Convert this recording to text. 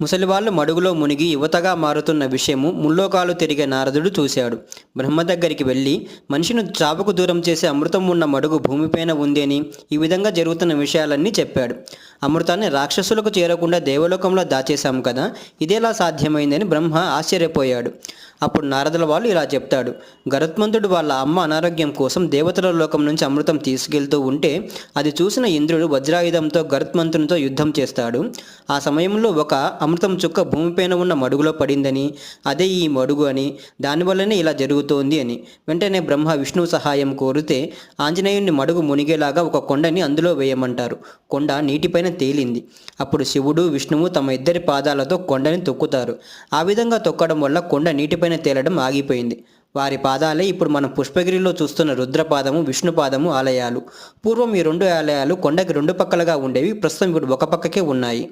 ముసలివాళ్ళు మడుగులో మునిగి యువతగా మారుతున్న విషయము ముల్లోకాలు తిరిగే నారదుడు చూశాడు. బ్రహ్మ దగ్గరికి వెళ్ళి మనిషిని చావుకు దూరం చేసే అమృతం ఉన్న మడుగు భూమిపైన ఉందని ఈ విధంగా జరుగుతున్న విషయాలన్నీ చెప్పాడు. అమృతాన్ని రాక్షసులకు చేరకుండా దేవలోకంలో దాచేశాము కదా ఇదేలా సాధ్యమైందని బ్రహ్మ ఆశ్చర్యపోయాడు. అప్పుడు నారదుల వాళ్ళు ఇలా చెప్తాడు గరుత్మంతుడు వాళ్ళ అమ్మ అనారోగ్యం కోసం దేవతల లోకం నుంచి అమృతం తీసుకెళ్తూ ఉంటే అది చూసిన ఇంద్రుడు వజ్రాయుధంతో గరుత్మంతునితో యుద్ధం చేస్తాడు. ఆ సమయంలో ఒక అమృతం చుక్క భూమిపైన ఉన్న మడుగులో పడిందని అదే ఈ మడుగు అని దానివల్లనే ఇలా జరుగుతోంది అని. వెంటనే బ్రహ్మ విష్ణువు సహాయం కోరితే ఆంజనేయుని మడుగు మునిగేలాగా ఒక కొండని అందులో వేయమంటారు. కొండ నీటిపైన తేలింది. అప్పుడు శివుడు విష్ణువు తమ ఇద్దరి పాదాలతో కొండని తొక్కుతారు. ఆ విధంగా తొక్కడం వల్ల కొండ నీటిపైన తేలడం ఆగిపోయింది. వారి పాదాలే ఇప్పుడు మనం పుష్పగిరిలో చూస్తున్న రుద్రపాదము విష్ణుపాదము ఆలయాలు. పూర్వం ఈ రెండు ఆలయాలు కొండకి రెండు పక్కలుగా ఉండేవి ప్రస్తుతం ఇప్పుడు ఒక పక్కకే ఉన్నాయి.